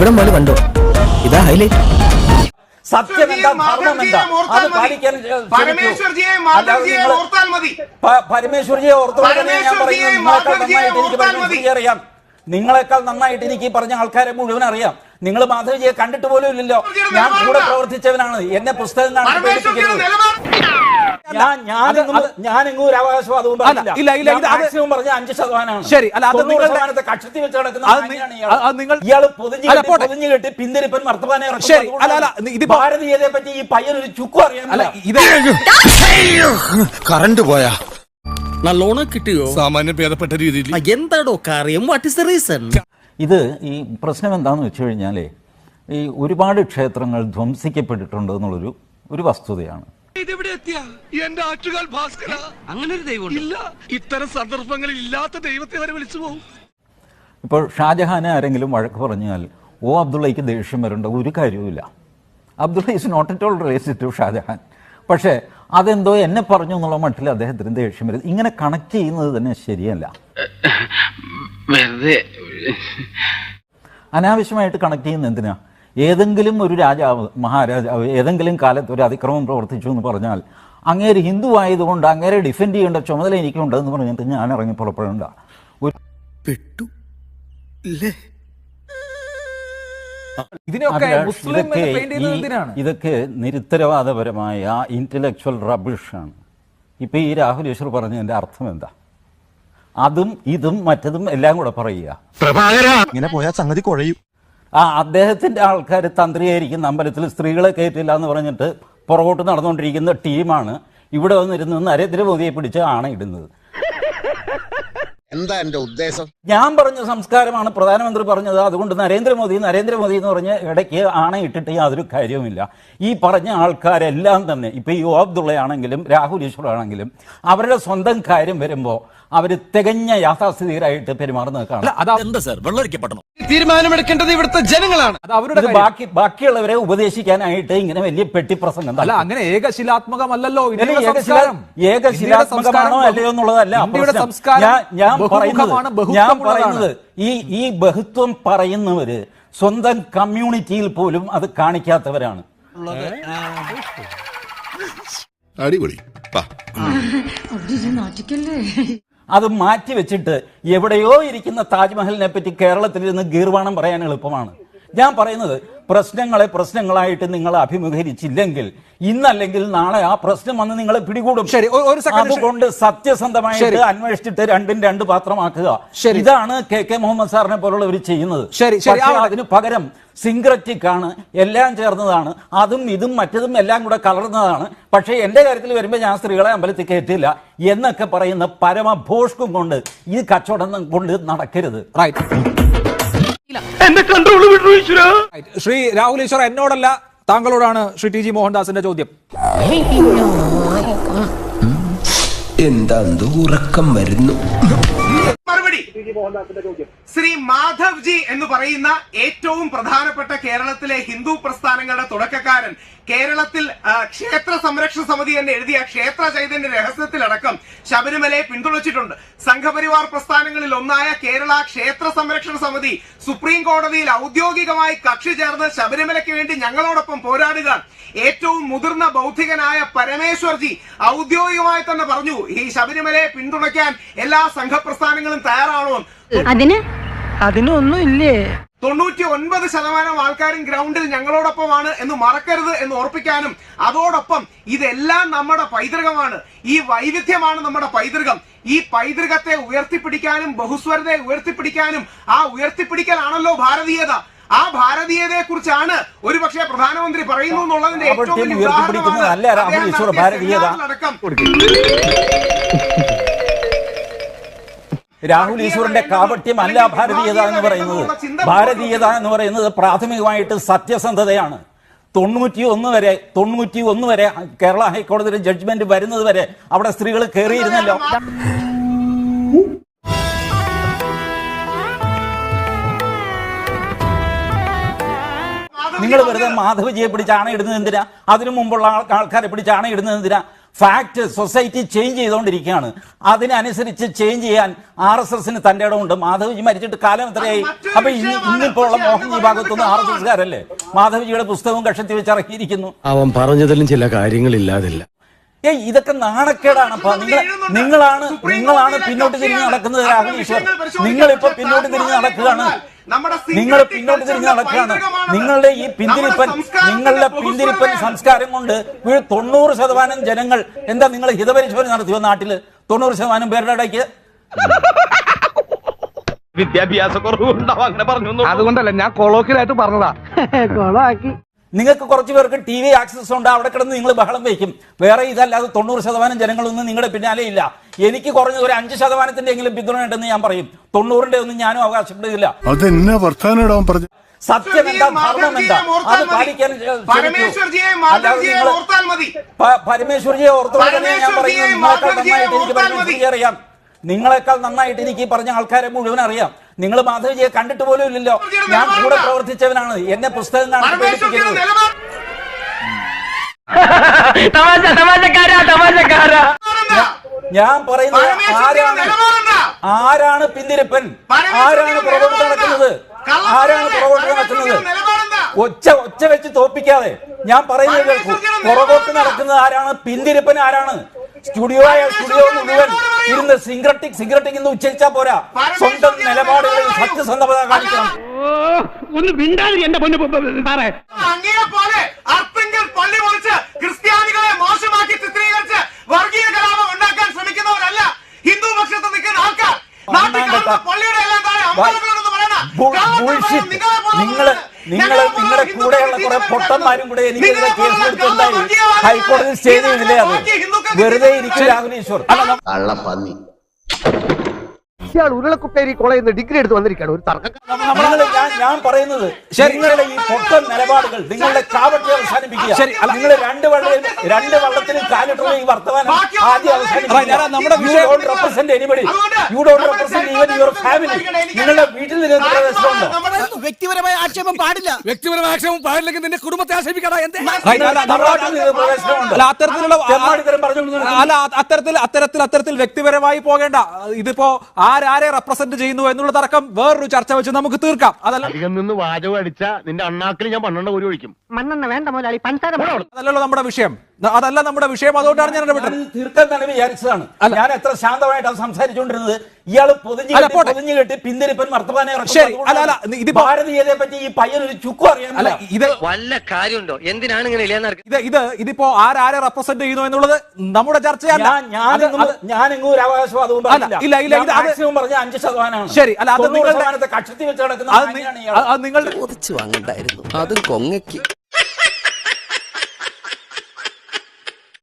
ഇവിടെ പോലെ കണ്ടോ? ഇതാ ഹൈലൈറ്റ് സത്യം എന്താ ധർമ്മം എന്താ അത് പാലിക്കാൻ ശ്രമിക്കൂ. പരമേശ്വർജിയെ അല്ലാതെ മാധവ്ജിയെ നിങ്ങൾ- ഓർത്താൽ മതി. പ- പരമേശ്വർജിയെ ഞാൻ പറയുന്നത് എനിക്ക്. അറിയാം നിങ്ങളെക്കാൾ നന്നായിട്ട് എനിക്ക് ഈ പറഞ്ഞ ആൾക്കാരെ മുഴുവൻ അറിയാം. നിങ്ങൾ മാധവജിയെ കണ്ടിട്ട് പോലും ഇല്ലല്ലോ. ഞാൻ കൂടെ പ്രവർത്തിച്ചവനാണ്. എന്നെ പുസ്തകം കാണിച്ച് ശരി, അല്ല, അത് നിങ്ങളുടെ- ശതമാനത്തെ കക്ഷത്തി വെച്ച് കിടക്കുന്ന അത് നി- മാന്യനാണ് അത് ഇയാൾ. നിങ്ങൾ- ഇയാൾ പൊതിഞ്ഞ് അല്ല, കെട്ടി പോട്ടെ. പൊതിഞ്ഞ് കെട്ടി പിന്തിരിപ്പൻ വർത്തമാനം ശരി, അല്ല, അല്ല, ഇത് ഭാരതീയതയെ പറ്റി ഈ പയ്യനൊരു ചുക്കും അറിയാമല്ല ഇത് കറണ്ട് പോയാ? നല്ലോണം കിട്ടിയോ? സാമാന്യം ഭേദപ്പെട്ട രീതിയിൽ. എന്താടോ കാര്യം വാട്ട് ഇസ് ദ റീസൺ ഇത് ഈ പ്രശ്നം എന്താണെന്ന് വെച്ച് കഴിഞ്ഞാലേ ഈ ഒരുപാട് ക്ഷേത്രങ്ങൾ ധ്വംസിക്കപ്പെട്ടിട്ടുണ്ട് എന്നുള്ളൊരു ഒരു വസ്തുതയാണ്. ഇതെവിടെ എത്തിയ? എന്റെ ആറ്റുകാൽ ഭാസ്കര. അങ്ങനെ ഒരു ദൈവം ഇല്ല. ഇത്തരം സന്ദർഭങ്ങളിൽ ഇല്ലാത്ത ദൈവത്തെ വരെ വിളിച്ചു പോകും. ഇപ്പോൾ ഷാജഹാനെ ആരെങ്കിലും വഴക്ക് പറഞ്ഞാൽ ഓ അബ്ദുള്ളയ്ക്ക് ദേഷ്യം വരേണ്ട ഒരു കാര്യവുമില്ല. Abdullah is not at all race to Shahjahan. പക്ഷേ അതെന്തോ എന്നെ പറഞ്ഞു എന്നുള്ള മട്ടിൽ അദ്ദേഹത്തിന് ദേഷ്യം വരും. ഇങ്ങനെ കണക്ട് ചെയ്യുന്നത് തന്നെ ശരിയല്ല. വെറുതെ. അനാവശ്യമായിട്ട് കണക്ട് ചെയ്യുന്ന എന്തിനാ? ഏതെങ്കിലും ഒരു രാജാവ് മഹാരാജാവ് ഏതെങ്കിലും കാലത്ത് ഒരു അതിക്രമം പ്രവർത്തിച്ചു എന്ന് പറഞ്ഞാൽ അങ്ങേര് ഹിന്ദു ആയതുകൊണ്ട് അങ്ങേരെ ഡിഫെൻഡ് ചെയ്യേണ്ട ചുമതല എനിക്കുണ്ടെന്ന് പറഞ്ഞിട്ട് ഞാൻ ഇറങ്ങി പുറപ്പെടേണ്ട. ഒരു പെട്ടു. ഇതൊക്കെ നിരുത്തരവാദപരമായ ഇന്റലക്ച്വൽ റബിഷാണ് ഇപ്പൊ ഈ രാഹുൽ ഈശ്വർ പറഞ്ഞതിന്റെ അർത്ഥം എന്താ? അതും ഇതും മറ്റതും എല്ലാം കൂടെ പറയുക. ഇങ്ങനെ പോയാൽ സംഗതി കുഴയും. ആ അദ്ദേഹത്തിന്റെ ആൾക്കാർ തന്ത്രിയായിരിക്കുന്ന അമ്പലത്തിൽ സ്ത്രീകളെ കയറ്റില്ല എന്ന് പറഞ്ഞിട്ട് പുറകോട്ട് നടന്നുകൊണ്ടിരിക്കുന്ന ടീമാണ് ഇവിടെ വന്നിരുന്ന് നരേന്ദ്രമോദിയെ പിടിച്ച് ആണയിടുന്നത്. എന്താ എന്റെ ഉദ്ദേശം? ഞാൻ പറഞ്ഞ സംസ്കാരമാണ് പ്രധാനമന്ത്രി പറഞ്ഞത്. അതുകൊണ്ട് നരേന്ദ്രമോദി നരേന്ദ്രമോദി എന്ന് പറഞ്ഞ് ഇടയ്ക്ക് ആണയിട്ടിട്ട് യാതൊരു കാര്യവുമില്ല. ഈ പറഞ്ഞ ആൾക്കാരെല്ലാം തന്നെ ഇപ്പൊ ഈ അബ്ദുള്ള ആണെങ്കിലും രാഹുൽ ഈശ്വർ ആണെങ്കിലും അവരുടെ സ്വന്തം കാര്യം വരുമ്പോൾ അവർ തികഞ്ഞ യാഥാസ്ഥിതികരായിട്ട് പെരുമാറുന്നത് സർ? കാണാം തീരുമാനമെടുക്കേണ്ടത് ഇവിടുത്തെ ജനങ്ങളാണ് അത് അവരുടെ കാര്യം. ബാക്കി ബാക്കിയുള്ളവരെ ഉപദേശിക്കാനായിട്ട് ഇങ്ങനെ വലിയ പെട്ടിപ്രസംഗം അല്ല. അങ്ങനെ ഏകശിലാത്മകമല്ലോ ഇല്ല, ഇന്ത്യയുടെ ഏകശില- സംസ്കാരം ഏകശിലാത്മകമാണോ ഇന്ത്യയുടെ അല്ലയോ എന്നുള്ളതല്ല ഇന്ത്യയുടെ പ്രശ്നം. സംസ്കാരം ഞാൻ- ഞാൻ പറയുന്നത് ഞാൻ ബഹുത്വമുള്ളതാണ്. പറയുന്നത് ഈ ഈ ബഹുത്വം പറയുന്നവര് സ്വന്തം കമ്മ്യൂണിറ്റിയിൽ പോലും അത് കാണിക്കാത്തവരാണ് അടിപൊളി പാ നാട്ടിക്കല്ലേ അത് മാറ്റി വെച്ചിട്ട് എവിടെയോ ഇരിക്കുന്ന താജ്മഹലിനെ പറ്റി കേരളത്തിൽ ഇരുന്ന് ഗീർവാണം പറയാൻ എളുപ്പമാണ്. ഞാൻ പറയുന്നത് പ്രശ്നങ്ങളെ പ്രശ്നങ്ങളായിട്ട് നിങ്ങൾ അഭിമുഖീകരിച്ചില്ലെങ്കിൽ ഇന്നല്ലെങ്കിൽ നാളെ ആ പ്രശ്നം വന്ന് നിങ്ങളെ പിടികൂടും ശരി, ഒരു- സെക്കൻഡ് കൊണ്ട് ശരി. അതുകൊണ്ട് സത്യസന്ധമായിട്ട്. അന്വേഷിച്ചിട്ട് രണ്ടും രണ്ട് പാത്രമാക്കുക. ഇതാണ് കെ കെ മുഹമ്മദ് സാറിനെ പോലുള്ളവർ ചെയ്യുന്നത് ശരി, ശരി, അതിന് പകരം സിംഗ്രറ്റിക് ആണ് എല്ലാം ചേർന്നതാണ് അതും ഇതും മറ്റതും എല്ലാം കൂടെ കലർന്നതാണ് പക്ഷേ എന്റെ കാര്യത്തിൽ വരുമ്പോൾ ഞാൻ സ്ത്രീകളെ അമ്പലത്തിൽ കയറ്റില്ല എന്നൊക്കെ പറയുന്ന പരമഭോഷ്കും കൊണ്ട് ഈ കച്ചവടം കൊണ്ട് നടക്കരുത് റൈറ്റ് എന്നെ കൺട്രോൾ. ശ്രീ രാഹുൽ ഈശ്വർ എന്നോടല്ല താങ്കളോടാണ് ശ്രീ ടി ജി മോഹൻദാസിന്റെ ചോദ്യം. എന്താ ഉറക്കം വരുന്നു? മറുപടി. ശ്രീ മാധവ്ജി എന്ന് പറയുന്ന ഏറ്റവും പ്രധാനപ്പെട്ട കേരളത്തിലെ ഹിന്ദു പ്രസ്ഥാനങ്ങളുടെ തുടക്കക്കാരൻ കേരളത്തിൽ ക്ഷേത്ര സംരക്ഷണ സമിതി എന്ന് എഴുതിയ ക്ഷേത്ര ചൈതന്യ രഹസ്യത്തിലടക്കം ശബരിമലയെ പിന്തുണച്ചിട്ടുണ്ട്. സംഘപരിവാർ പ്രസ്ഥാനങ്ങളിൽ ഒന്നായ കേരള ക്ഷേത്ര സംരക്ഷണ സമിതി സുപ്രീം കോടതിയിൽ ഔദ്യോഗികമായി കക്ഷി ചേർന്ന് ശബരിമലയ്ക്ക് വേണ്ടി ഞങ്ങളോടൊപ്പം പോരാടുക ഏറ്റവും മുതിർന്ന ബൗദ്ധികനായ പരമേശ്വർജി ഔദ്യോഗികമായി തന്നെ പറഞ്ഞു ഈ ശബരിമലയെ പിന്തുണയ്ക്കാൻ എല്ലാ സംഘപ്രസ്ഥാനങ്ങളും തയ്യാറാണോ അതിന് അതിനൊന്നും ഇല്ലേ തൊണ്ണൂറ്റി ഒൻപത് ശതമാനം ആൾക്കാരും ഗ്രൗണ്ടിൽ ഞങ്ങളോടൊപ്പമാണ് എന്ന് മറക്കരുത് എന്ന് ഓർപ്പിക്കാനും അതോടൊപ്പം ഇതെല്ലാം നമ്മുടെ പൈതൃകമാണ്. ഈ വൈവിധ്യമാണ് നമ്മുടെ പൈതൃകം. ഈ പൈതൃകത്തെ ഉയർത്തിപ്പിടിക്കാനും ബഹുസ്വരതയെ ഉയർത്തിപ്പിടിക്കാനും ആ ഉയർത്തിപ്പിടിക്കലാണല്ലോ ഭാരതീയത. ആ ഭാരതീയതയെ കുറിച്ചാണ് ഒരുപക്ഷെ പ്രധാനമന്ത്രി പറയുന്നു എന്നുള്ളതിന്റെ ഏറ്റവും വലിയ ഉദാഹരണമാണ് അടക്കം അദ്ദേഹം നടത്തിയ ഭാരതീയത. സെമിനാറിലടക്കം രാഹുൽ ഈശ്വറിന്റെ കാപട്യമല്ല ഭാരതീയത എന്ന് പറയുന്നത് ഭാരതീയത എന്ന് പറയുന്നത് പ്രാഥമികമായിട്ട് സത്യസന്ധതയാണ്. തൊണ്ണൂറ്റി ഒന്ന് വരെ തൊണ്ണൂറ്റി ഒന്ന് വരെ കേരള ഹൈക്കോടതിയുടെ ജഡ്ജ്മെന്റ് വരുന്നത് വരെ അവിടെ സ്ത്രീകൾ കയറിയിരുന്നല്ലോ നിങ്ങൾ വെറുതെ മാധവജിയെ പിടിച്ച് ആണയിടുന്നത് എന്തിനാ? അതിനു മുമ്പുള്ള ആൾ- ആൾക്കാരെ പിടിച്ച് ആണയിടുന്നത് എന്തിനാ? ഫാക്ട് സൊസൈറ്റി ചേഞ്ച് ചെയ്തുകൊണ്ടിരിക്കുകയാണ്. അതിനനുസരിച്ച് ചേഞ്ച് ചെയ്യാൻ ആർ എസ് എസിന് തന്റെ ഇടമുണ്ട്. മാധവജി മരിച്ചിട്ട് കാലം എത്രയായി? അപ്പൊ ഇന്ന് ഇന്നിപ്പോ ഇന്നിപ്പോൾ ഉള്ള പക്ഷേ മോഹൻജി ഭാഗത്തുനിന്ന് ആർ എസ് എസ്കാരല്ലേ മാധവജിയുടെ പുസ്തകവും കക്ഷത്തി വെച്ച് ഇറക്കിയിരിക്കുന്നു. അവൻ പറഞ്ഞതിലും ചില കാര്യങ്ങളില്ലാതില്ല. ഏ ഇതൊക്കെ നാണക്കേടാണ്. നിങ്ങൾ നിങ്ങളാണ് നിങ്ങളാണ് പിന്നോട്ട് തിരിഞ്ഞ് നടക്കുന്നത് രാഹുൽ ഈശ്വർ. നിങ്ങളിപ്പോ പിന്നോട്ട് തിരിഞ്ഞ് നടക്കുകയാണ്. നിങ്ങൾ പിന്നോട്ട് തിരിഞ്ഞ് നടക്കുകയാണ്. നിങ്ങളുടെ ഈ പിന്തിരിപ്പൻ നിങ്ങളുടെ പിന്തിരിപ്പൻ സംസ്കാരം കൊണ്ട് ഒരു തൊണ്ണൂറ് ശതമാനം ജനങ്ങൾ എന്താ നിങ്ങൾ ഹിതപരിശോധന നടത്തിയോ നാട്ടിൽ? തൊണ്ണൂറ് ശതമാനം പേരുടെ ഇടയ്ക്ക്? വിദ്യാഭ്യാസ കുറവുണ്ടാവും അങ്ങനെ പറഞ്ഞു അതുകൊണ്ടല്ല ഞാൻ കൊളോക്കിലായിട്ട് പറഞ്ഞതാ. കൊളാക്കി. നിങ്ങൾക്ക് കുറച്ച് പേർക്ക് ടി വി ആക്സസ് ഉണ്ട് അവിടെ കിടന്ന് നിങ്ങൾ ബഹളം വയ്ക്കും. വേറെ ഇതല്ലാതെ തൊണ്ണൂറ് ശതമാനം ജനങ്ങളൊന്നും നിങ്ങളുടെ പിന്നാലെ ഇല്ല. എനിക്ക് കുറഞ്ഞത് ഒരു അഞ്ച് ശതമാനത്തിന്റെ എങ്കിലും പിന്തുണ ഉണ്ടെന്ന് ഞാൻ പറയും. തൊണ്ണൂറിന്റെ ഒന്നും ഞാനും അവകാശപ്പെടുകയില്ല അതെന്നെ വർത്താനം പറഞ്ഞു സത്യം എന്താ ധർമ്മം എന്താ? അത് പാലിക്കാൻ. പരമേശ്വർജിയെ ഞാൻ പറയുന്നത് നിങ്ങളെക്കാൾ നന്നായിട്ട് എനിക്ക് പരമേശ്വർജിയെ അറിയാം. നിങ്ങളെക്കാൾ നന്നായിട്ട് എനിക്ക് ഈ പറഞ്ഞ ആൾക്കാരെ മുഴുവൻ അറിയാം. നിങ്ങൾ മാധവജിയെ കണ്ടിട്ട് പോലും ഇല്ലല്ലോ. ഞാൻ കൂടെ പ്രവർത്തിച്ചവനാണ്. എന്നെ പുസ്തകം കാണാൻ തമാശ പേടിപ്പിക്കരുത് നിലപാട് ഞാൻ പറയുന്നത് ആരാണ്? ആരാണ് പിന്തിരിപ്പൻ? ആരാണ് പുറകോട്ട് നടക്കുന്നത് ആരാണ് പുറകോട്ട് നടക്കുന്നത് ഒച്ച ഒച്ച വെച്ച് തോപ്പിക്കാതെ. ഞാൻ പറയുന്നത് കേൾക്കൂ. പുറകോട്ട് നടക്കുന്നത് ആരാണ്? പിന്തിരിപ്പൻ ആരാണ്? സ്റ്റുഡിയോ ആയ സ്റ്റുഡിയോ മുഴുവൻ ഇരുന്ന് സിംഗ്രട്ടിക് സിംഗ്രട്ടിക് എന്ന് ഉച്ചരിച്ചാ പോരാ. സ്വന്തം നിലപാടുകളിൽ സത്യസന്ധത കാണിക്കണം. ഒന്ന് എന്റെ പൊന്നു സാറേ. പോലെ അർത്തിങ്കൽ പള്ളി പൊളിച്ച് നിങ്ങളെ നിങ്ങൾ നിങ്ങൾ നിങ്ങളുടെ കൂടെയുള്ള കുറെ പൊട്ടന്മാരും കൂടെ എനിക്ക് നിങ്ങളെ കേസ് പോലെ ഹൈക്കോടതി സ്റ്റേ ചെയ്തില്ലേ അത്? വെറുതെ ഇരിക്കും രാഹുൽ ഈശ്വർ? കള്ളപ്പന്നി. ഇയാൾ ഉരുളക്കുട്ടേരി കോളേജിൽ നിന്ന് ഡിഗ്രി എടുത്ത് വന്നിരിക്കുകയാണ്. ഒരു തർക്കം. ഞാൻ ഞാൻ പറയുന്നത് നിങ്ങളുടെ ഈ പൊട്ടൻ നിലപാടുകൾ നിങ്ങളുടെ ചാവട്ടി അവസാനിപ്പിക്കുക. നിങ്ങൾ രണ്ട് വള്ളയും രണ്ട് വള്ളത്തിലും കാലിട്ടുള്ള ഈ വർത്തമാനം ആദ്യം നിങ്ങളുടെ വീട്ടിൽ വ്യക്തിപരമായ ആക്ഷേപം പാടില്ല. വ്യക്തിപരമായ ആക്ഷേപം പാടില്ലെങ്കിൽ നിന്റെ കുടുംബത്തെ ആക്ഷേപിക്കടാ എന്തേ? അത്തരത്തിലുള്ള. അല്ല അത്തരത്തിൽ അത്തരത്തിൽ അത്തരത്തിൽ വ്യക്തിപരമായി പോകേണ്ട. ഇതിപ്പോ ആരാരെ റെപ്രസെന്റ് ചെയ്യുന്നു എന്നുള്ള തർക്കം വേറൊരു ചർച്ച വെച്ച് നമുക്ക് തീർക്കാം. അതല്ല അധികം നിന്ന് വാചകം അടിച്ച നിന്റെ അണ്ണാക്കിൽ ഞാൻ പന്ത്രണ്ട് ഒരു ഒഴിക്കും. മണ്ണെണ്ണ വേണ്ട മുതലാളി പഞ്ചാര അതല്ലല്ലോ നമ്മുടെ വിഷയം. അതല്ല നമ്മുടെ വിഷയം അതുകൊണ്ടാണ് ഞാൻ ഇടപെട്ടത്. തീർക്കാൻ തന്നെ വിചാരിച്ചതാണ്. ഞാൻ എത്ര ശാന്തമായിട്ടാണ് സംസാരിച്ചുകൊണ്ടിരുന്നത്? ഇയാൾ പൊതിഞ്ഞു. പൊതിഞ്ഞു കെട്ടി പിന്തിരിപ്പൻ വർത്തമാനം ഭാരതീയതയെ പറ്റി ഈ പയ്യൻ ഒരു ചുക്കും അറിയാൻ ഇത് വല്ല കാര്യമുണ്ടോ? എന്തിനാണ് ഇങ്ങനെ ഇത് ഇത് ഇതിപ്പോ ആരാരെ റെപ്രസെന്റ് ചെയ്യുന്നു എന്നുള്ളത് നമ്മുടെ ചർച്ചയല്ല. ഞാൻ ഒരു അവകാശവാദവും ഇല്ല, ഇല്ല, ഇത് മാക്സിമം പറഞ്ഞ അഞ്ച് ശതമാനമാണ്. ശരി, അല്ല, അത് നിങ്ങളുടെ- കക്ഷത്തിൽ കക്ഷത്തി വെച്ച് നടക്കുന്ന ഇയാൾ. വാങ്ങണ്ടായിരുന്നു. അതും കൊങ്ങയ്ക്ക്.